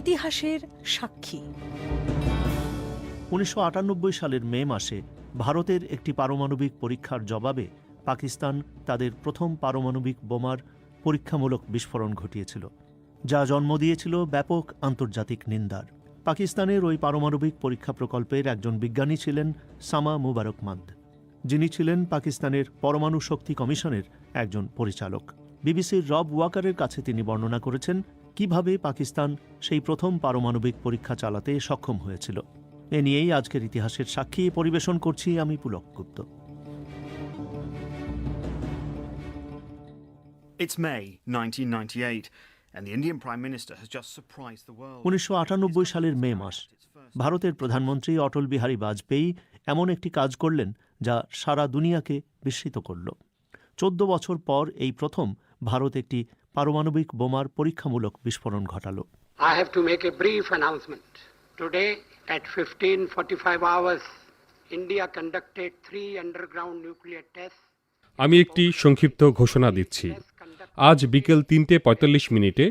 ইতিহাসের সাক্ষী। উনিশশো আটানব্বই সালের মে মাসে ভারতের একটি পারমাণবিক পরীক্ষার জবাবে পাকিস্তান তাদের প্রথম পারমাণবিক বোমার পরীক্ষামূলক বিস্ফোরণ ঘটিয়েছিল, যা জন্ম দিয়েছিল ব্যাপক আন্তর্জাতিক নিন্দার। পাকিস্তানের ওই পারমাণবিক পরীক্ষা প্রকল্পের একজন বিজ্ঞানী ছিলেন সামা মুবারক মান্দ, যিনি ছিলেন পাকিস্তানের পরমাণু শক্তি কমিশনের একজন পরিচালক। বিবিসির রব ওয়াকারের কাছে তিনি বর্ণনা করেছেন কীভাবে পাকিস্তান সেই প্রথম পারমাণবিক পরীক্ষা চালাতে সক্ষম হয়েছিল? এ নিয়েই আজকের ইতিহাসের সাক্ষী পরিবেশন করছি আমি Pulak Gupta. It's May 1998, and the Indian Prime Minister has just surprised the world. উনিশশো সালের মে মাস ভারতের প্রধানমন্ত্রী অটল বিহারী বাজপেয়ী এমন একটি কাজ করলেন যা সারা দুনিয়াকে বিস্মিত করল। চোদ্দ বছর পর এই প্রথম ভারত একটি পারমাণবিক বোমার পরীক্ষামূলক বিস্ফোরণ ঘটালো I have to make a brief announcement. Today at 15:45 hours, India conducted three underground nuclear tests. আমি একটি সংক্ষিপ্ত ঘোষণা দিচ্ছি আজ বিকেল তিনটে পঁয়তাল্লিশ মিনিটে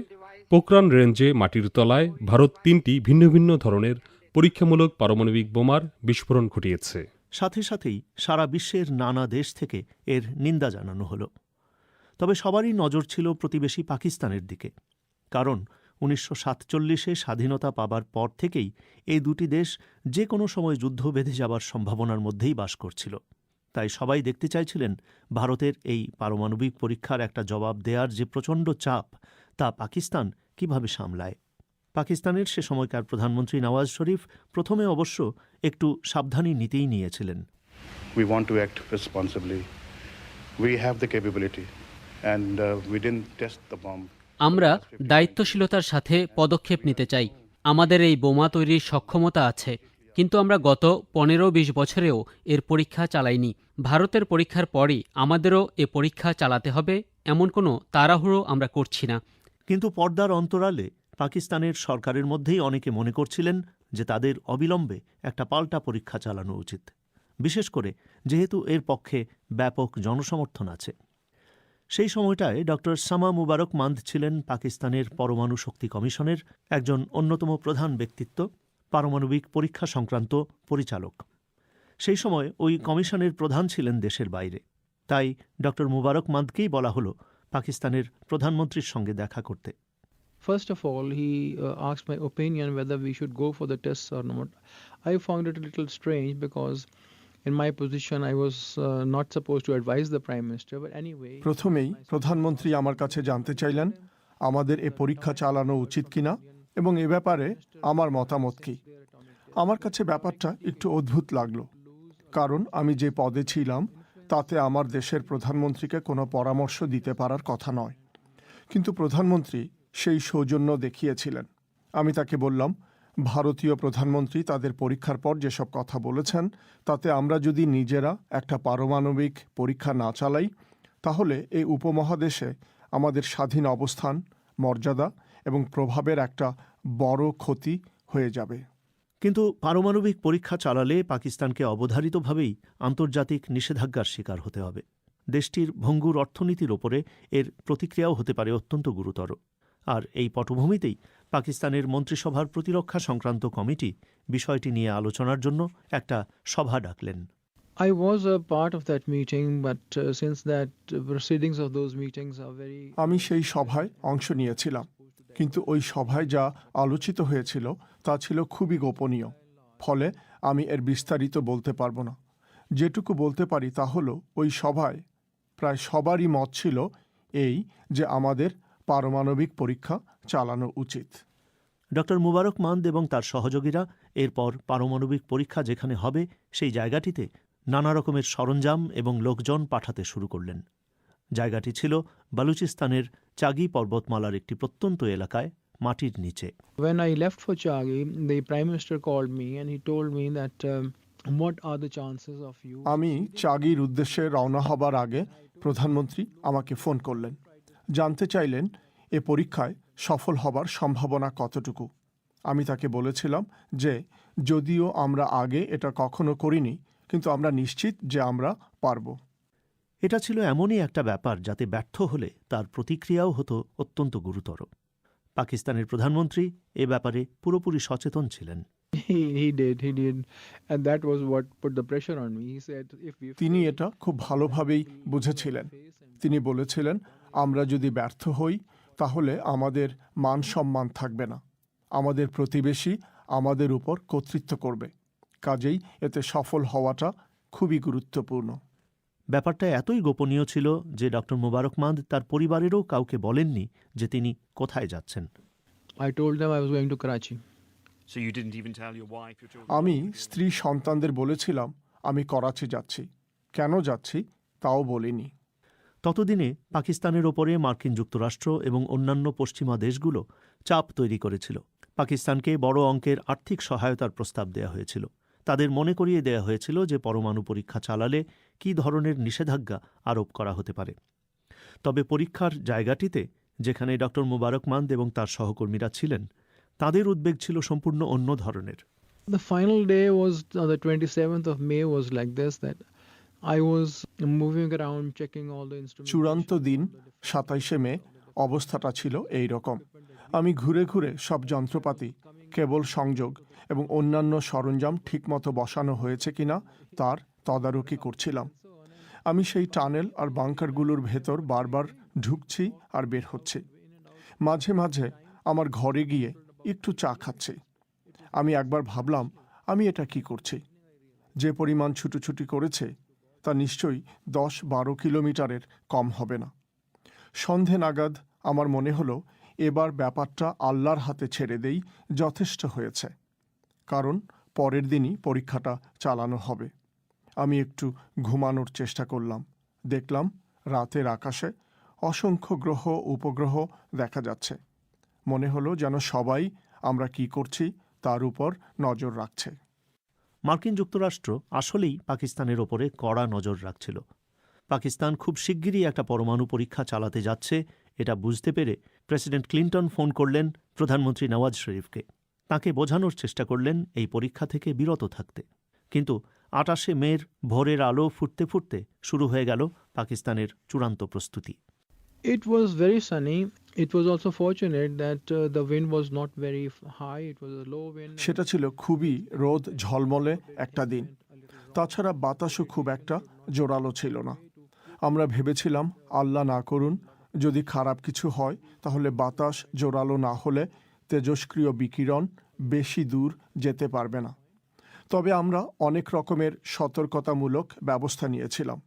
পোকরান রেঞ্জে মাটির তলায় ভারত তিনটি ভিন্ন ভিন্ন ধরনের পরীক্ষামূলক পারমাণবিক বোমার বিস্ফোরণ ঘটিয়েছে সাথে সাথেই সারা বিশ্বের নানা দেশ থেকে এর নিন্দা জানানো হলো তবে সবারই নজর ছিল প্রতিবেশী পাকিস্তানের দিকে। কারণ উনিশশো সাতচল্লিশে স্বাধীনতা পাবার পর থেকেই এই দুটি দেশ যে কোনো সময় যুদ্ধ বেঁধে যাবার সম্ভাবনার মধ্যেই বাস করছিল। তাই সবাই দেখতে চাইছিলেন ভারতের এই পারমাণবিক পরীক্ষার একটা জবাব দেওয়ার যে প্রচণ্ড চাপ, তা পাকিস্তান কীভাবে সামলায়। পাকিস্তানের সে সময়কার প্রধানমন্ত্রী নওয়াজ শরীফ প্রথমে অবশ্য একটু সাবধানী নীতিই নিয়েছিলেন। And uh, we didn't test the bomb. আমরা দায়িত্বশীলতার সাথে পদক্ষেপ নিতে চাই। আমাদের এই বোমা তৈরির সক্ষমতা আছে। কিন্তু আমরা গত পনেরো বিশ বছরেও এর পরীক্ষা চালাইনি। ভারতের পরীক্ষার পরই আমাদেরও এ পরীক্ষা চালাতে হবে এমন কোনো তাড়াহুড়ো আমরা করছি না। কিন্তু পর্দার অন্তরালে পাকিস্তানের সরকারের মধ্যেই অনেকে মনে করছিলেন যে তাদের অবিলম্বে একটা পাল্টা পরীক্ষা চালানো উচিত। বিশেষ করে যেহেতু এর পক্ষে ব্যাপক জনসমর্থন আছে। সেই সময়টায় ডক্টর সামা মুবারক মান্দ ছিলেন পাকিস্তানের পরমাণু শক্তি কমিশনের একজন অন্যতম প্রধান ব্যক্তিত্ব পারমাণবিক পরীক্ষা সংক্রান্ত পরিচালক। সেই সময় ওই কমিশনের প্রধান ছিলেন দেশের বাইরে। তাই ডক্টর মুবারক মান্দকেই বলা হলো পাকিস্তানের প্রধানমন্ত্রীর সঙ্গে দেখা করতে। First of all, he uh, asked my opinion whether we should go for the tests or not. I found it a little strange because, in my position, I was uh, not supposed to advise the prime minister. But anyway, প্রথমেই প্রধানমন্ত্রী আমার কাছে জানতে চাইলেন আমাদের এ পরীক্ষা চালানো উচিত কিনা? এবং এ ব্যাপারে আমার মতামত কি? আমার কাছে ব্যাপারটা একটু অদ্ভুত লাগল। কারণ আমি যে পদে ছিলাম তাতে আমার দেশের প্রধানমন্ত্রীকে কোনো পরামর্শ দিতে পারার কথা নয়। কিন্তু প্রধানমন্ত্রী সেই সৌজন্য দেখিয়েছিলেন। আমি তাকে বললাম ভারতীয় প্রধানমন্ত্রী তাদের পরীক্ষার পর যেসব কথা বলেছেন, তাতে আমরা যদি নিজেরা একটা পারমাণবিক পরীক্ষা না চালাই, তাহলে এই উপমহাদেশে আমাদের স্বাধীন অবস্থান, মর্যাদা এবং প্রভাবের একটা বড় ক্ষতি হয়ে যাবে। কিন্তু পারমাণবিক পরীক্ষা চালালে পাকিস্তানকে অবধারিতভাবেই আন্তর্জাতিক নিষেধাজ্ঞার শিকার হতে হবে। দেশটির ভঙ্গুর অর্থনীতির ওপরে এর প্রতিক্রিয়াও হতে পারে অত্যন্ত গুরুতর। আর এই পটভূমিতেই পাকিস্তানের মন্ত্রিসভার প্রতিরক্ষা সংক্রান্ত কমিটি বিষয়টি নিয়ে আলোচনার জন্য একটা সভা ডাকলেন। I was a part of that meeting, but uh, since that uh, proceedings of those meetings are very আমি সেই সভায় অংশ নিয়েছিলাম কিন্তু ওই সভায় যা আলোচিত হয়েছিল তা ছিল খুবই গোপনীয়। ফলে আমি এর বিস্তারিত বলতে পারব না। যেটুকু বলতে পারি তা হলো ওই সভায় প্রায় সবারই মত ছিল এই যে আমাদের পারমাণবিক পরীক্ষা চালানো উচিত। ডক্টর মুবারক মান্দ এবং তার সহযোগীরা এরপর পারমাণবিক পরীক্ষা যেখানে হবে সেই জায়গাটিতে নানা রকমের সরঞ্জাম এবং লোকজন পাঠাতে শুরু করলেন। জায়গাটি ছিল বালুচিস্তানের চাগি পর্বতমালার একটি প্রত্যন্ত এলাকায় মাটির নিচে। When I left for Chagi, the prime minister called me and he told me that um, what are the chances of you? আমি চাগির উদ্দেশ্যে রওনা হবার আগে প্রধানমন্ত্রী আমাকে ফোন করলেন। জানতে চাইলেন এ পরীক্ষায় সফল হবার সম্ভাবনা কতটুকু? আমি তাকে বলেছিলাম যে যদিও আমরা আগে এটা কখনো করিনি কিন্তু আমরা নিশ্চিত যে আমরা পারব। এটা ছিল এমনই একটা ব্যাপার যাতে ব্যর্থ হলে তার প্রতিক্রিয়াও হতো অত্যন্ত গুরুতর। পাকিস্তানের প্রধানমন্ত্রী এ ব্যাপারে পুরোপুরি সচেতন ছিলেন। তিনি এটা খুব ভালোভাবেই বুঝেছিলেন। তিনি বলেছিলেন আমরা যদি ব্যর্থ হই তাহলে আমাদের মান সম্মান থাকবে না। আমাদের প্রতিবেশী আমাদের উপর কর্তৃত্ব করবে। কাজেই এতে সফল হওয়াটা খুবই গুরুত্বপূর্ণ। ব্যাপারটা এতই গোপনীয় ছিল যে ডক্টর মুবারকমান্দ তার পরিবারেরও কাউকে বলেননি যে তিনি কোথায় যাচ্ছেন। I told them I was going to Karachi. So you didn't even tell your wife, your children? আমি স্ত্রী সন্তানদের বলেছিলাম আমি করাচি যাচ্ছি। কেন যাচ্ছি? তাও বলিনি। ততদিনে পাকিস্তানের ওপরে মার্কিন যুক্তরাষ্ট্র এবং অন্যান্য পশ্চিমা দেশগুলো চাপ তৈরি করেছিল। পাকিস্তানকে বড় অঙ্কের আর্থিক সহায়তার প্রস্তাব দেওয়া হয়েছিল। তাদের মনে করিয়ে দেওয়া হয়েছিল যে পরমাণু পরীক্ষা চালালে কি ধরনের নিষেধাজ্ঞা আরোপ করা হতে পারে। তবে পরীক্ষার জায়গাটিতে যেখানে ডক্টর মুবারকমান্দ এবং তার সহকর্মীরা ছিলেন তাদের উদ্বেগ ছিল সম্পূর্ণ অন্য ধরনের। The final day was uh, the 27th of May was like this that চূড়ান্ত দিন, সাতাইশে মে, অবস্থাটা ছিল এই রকম আমি ঘুরে ঘুরে সব যন্ত্রপাতি, কেবল সংযোগ এবং অন্যান্য সরঞ্জাম ঠিকমতো বসানো হয়েছে কিনা তার তদারকি করছিলাম। আমি সেই টানেল আর বাংকারগুলোর ভেতর বারবার ঢুকছি আর বের হচ্ছি। মাঝে মাঝে আমার ঘরে গিয়ে একটু চা খাচ্ছি। আমি একবার ভাবলাম, আমি এটা কি করছি? যে পরিমাণ ছুটোছুটি করেছে তা নিশ্চয়ই দশ বারো কিলোমিটারের কম হবে না। সন্ধে নাগাদ আমার মনে হলো, এবার ব্যাপারটা আল্লাহর হাতে ছেড়ে দেই যথেষ্ট হয়েছে। কারণ পরের দিনই পরীক্ষাটা চালানো হবে। আমি একটু ঘুমানোর চেষ্টা করলাম। দেখলাম রাতের আকাশে অসংখ্য গ্রহ, উপগ্রহ দেখা যাচ্ছে। মনে হলো যেন সবাই আমরা কি করছি তার উপর নজর রাখছে। মার্কিন যুক্তরাষ্ট্র আসলেই পাকিস্তানের ওপরে কড়া নজর রাখছিল। পাকিস্তান খুব শিগগিরই একটা পরমাণু পরীক্ষা চালাতে যাচ্ছে, এটা বুঝতে পেরে প্রেসিডেন্ট ক্লিন্টন ফোন করলেন প্রধানমন্ত্রী নওয়াজ শরীফকে। তাকে বোঝানোর চেষ্টা করলেন এই পরীক্ষা থেকে বিরত থাকতে। কিন্তু আটাশে মের ভোরের আলো ফুটতে ফুটতে শুরু হয়ে গেল পাকিস্তানের চূড়ান্ত প্রস্তুতি। It was very sunny. It was also fortunate that uh, the wind was not very high. It was a low wind. সেটা ছিল খুবই রোদ ঝলমলে একটা দিন তাছাড়া বাতাসও খুব একটা জোরালো ছিল না আমরা ভেবেছিলাম আল্লাহ না করুন যদি খারাপ কিছু হয় তাহলে বাতাস জোরালো না হলে তেজস্ক্রিয় বিকিরণ বেশি দূর যেতে পারবে না তবে আমরা অনেক রকমের সতর্কতামূলক ব্যবস্থা নিয়েছিলাম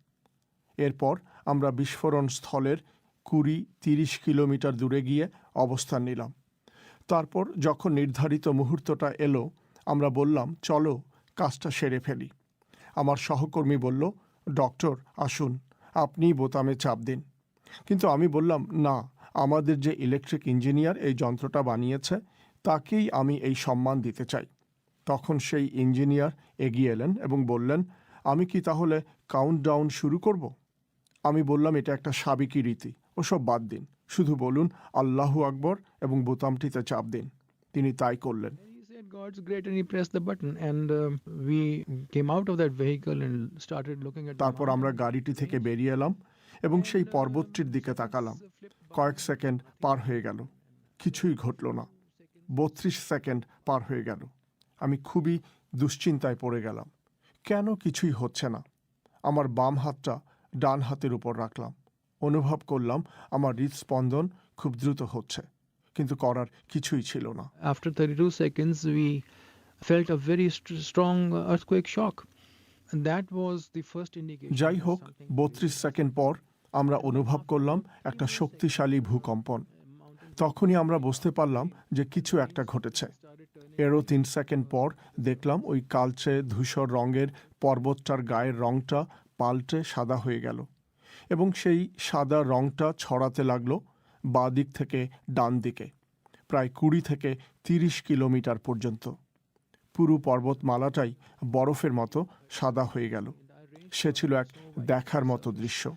এরপর আমরা বিস্ফোরণ স্থলের কুড়ি, তিরিশ কিলোমিটার দূরে গিয়ে অবস্থান নিলাম। তারপর যখন নির্ধারিত মুহূর্তটা এলো, আমরা বললাম, চলো, কাজটা সেরে ফেলি। আমার সহকর্মী বলল, ডক্টর, আসুন আপনিই বোতামে চাপ দিন। কিন্তু আমি বললাম, না, আমাদের যে ইলেকট্রিক ইঞ্জিনিয়ার এই যন্ত্রটা বানিয়েছে, তাকেই আমি এই সম্মান দিতে চাই। তখন সেই ইঞ্জিনিয়ার এগিয়ে এলেন এবং বললেন, আমি কি তাহলে কাউন্টডাউন শুরু করব? আমি বললাম, এটা একটা সাবেকি রীতি। ওসব বাদ দিন। শুধু বলুন আল্লাহু আকবর এবং বোতামটিতে চাপ দিন। তিনি তাই করলেন। Um, তারপর আমরা গাড়িটি থেকে বেরিয়ে এলাম এবং সেই পর্বতটির দিকে তাকালাম। কয়েক সেকেন্ড পার হয়ে গেল। কিছুই ঘটল না। বত্রিশ সেকেন্ড পার হয়ে গেল। আমি খুবই দুশ্চিন্তায় পড়ে গেলাম। কেন কিছুই হচ্ছে না? আমার বাম হাতটা ডান হাতের উপর রাখলাম। অনুভব করলাম আমার হৃদস্পন্দন খুব দ্রুত হচ্ছে কিন্তু করার কিছুই ছিল না after 32 seconds, we felt a very st- strong uh, earthquake shock. And that was the first indication. যাই হোক বত্রিশ সেকেন্ড পর আমরা অনুভব করলাম একটা শক্তিশালী ভূকম্পন তখনই আমরা বুঝতে পারলাম যে কিছু একটা ঘটেছে এরও তিন সেকেন্ড পর দেখলাম ওই কালচে ধূসর রঙের পর্বতটার গায়ের রংটা পাল্টে সাদা হয়ে গেল এবং সেই সাদা রংটা ছড়াতে লাগল বাঁ দিক থেকে ডান দিকে প্রায় কুড়ি থেকে তিরিশ কিলোমিটার পর্যন্ত। পুরো পর্বতমালাটাই বরফের মতো সাদা হয়ে গেল। সে ছিল এক দেখার মতো দৃশ্য।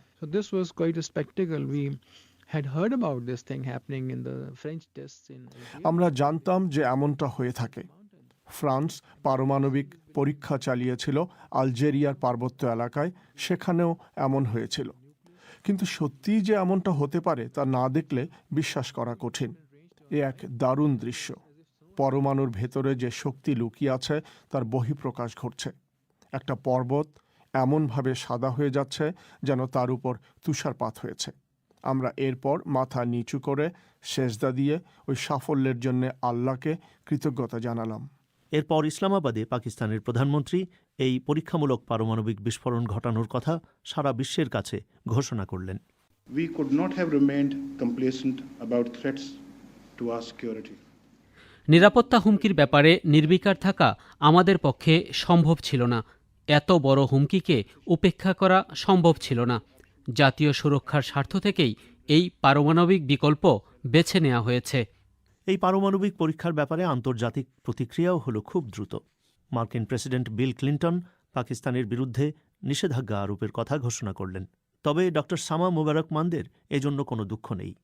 Happening in the French tests আমরা জানতাম যে এমনটা হয়ে থাকে। ফ্রান্স পারমাণবিক পরীক্ষা চালিয়েছিল আলজেরিয়ার পার্বত্য এলাকায় সেখানেও এমন হয়েছিল। কিন্তু সত্যিই যে এমনটা হতে পারে তা না দেখলে বিশ্বাস করা কঠিন। এ এক দারুণ দৃশ্য। পরমাণুর ভেতরে যে শক্তি লুকিয়ে আছে, তার বহিঃপ্রকাশ ঘটছে। একটা পর্বত এমনভাবে সাদা হয়ে যাচ্ছে যেন তার উপর তুষারপাত হয়েছে। আমরা এরপর মাথা নিচু করে সেজদা দিয়ে ওই সাফল্যের জন্য আল্লাহকে কৃতজ্ঞতা জানালাম। এরপর ইসলামাবাদে পাকিস্তানের প্রধানমন্ত্রী এই পরীক্ষামূলক পারমাণবিক বিস্ফোরণ ঘটানোর কথা সারা বিশ্বের কাছে ঘোষণা করলেন। We could not have remained complacent about threats to our security. নিরাপত্তা হুমকির ব্যাপারে নির্বিকার থাকা আমাদের পক্ষে সম্ভব ছিল না। এত বড় হুমকিকে উপেক্ষা করা সম্ভব ছিল না। জাতীয় সুরক্ষার স্বার্থ থেকেই এই পারমাণবিক বিকল্প বেছে নেওয়া হয়েছে। এই পারমাণবিক পরীক্ষার ব্যাপারে আন্তর্জাতিক প্রতিক্রিয়াও হল খুব দ্রুত। মার্কিন প্রেসিডেন্ট বিল ক্লিন্টন পাকিস্তানের বিরুদ্ধে নিষেধাজ্ঞা আরোপের কথা ঘোষণা করলেন। তবে ড. সামা মুবারক মানদের এজন্য কোনো দুঃখ নেই।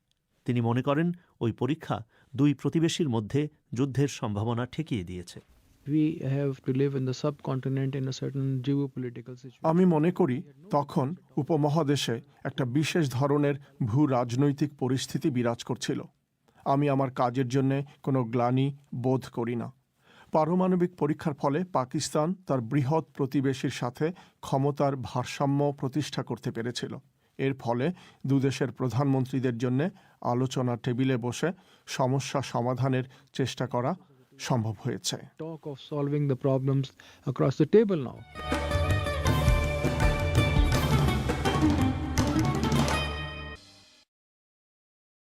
তিনি মনে করেন ওই পরীক্ষা দুই প্রতিবেশীর মধ্যে যুদ্ধের সম্ভাবনা ঠেকিয়ে দিয়েছে। We have to live in the subcontinent in a certain geopolitical situation. আমি মনে করি তখন উপমহাদেশে একটা বিশেষ ধরনের ভূ রাজনৈতিক পরিস্থিতি বিরাজ করছিল। আমি আমার কাজের জন্য কোনো গ্লানি বোধ করি না। পারমাণবিক পরীক্ষার ফলে পাকিস্তান তার বৃহৎ প্রতিবেশীর সাথে ক্ষমতার ভারসাম্য প্রতিষ্ঠা করতে পেরেছিল। এর ফলে দুদেশের প্রধানমন্ত্রীদের জন্য আলোচনা টেবিলে বসে সমস্যা সমাধানের চেষ্টা করা সম্ভব হয়েছে।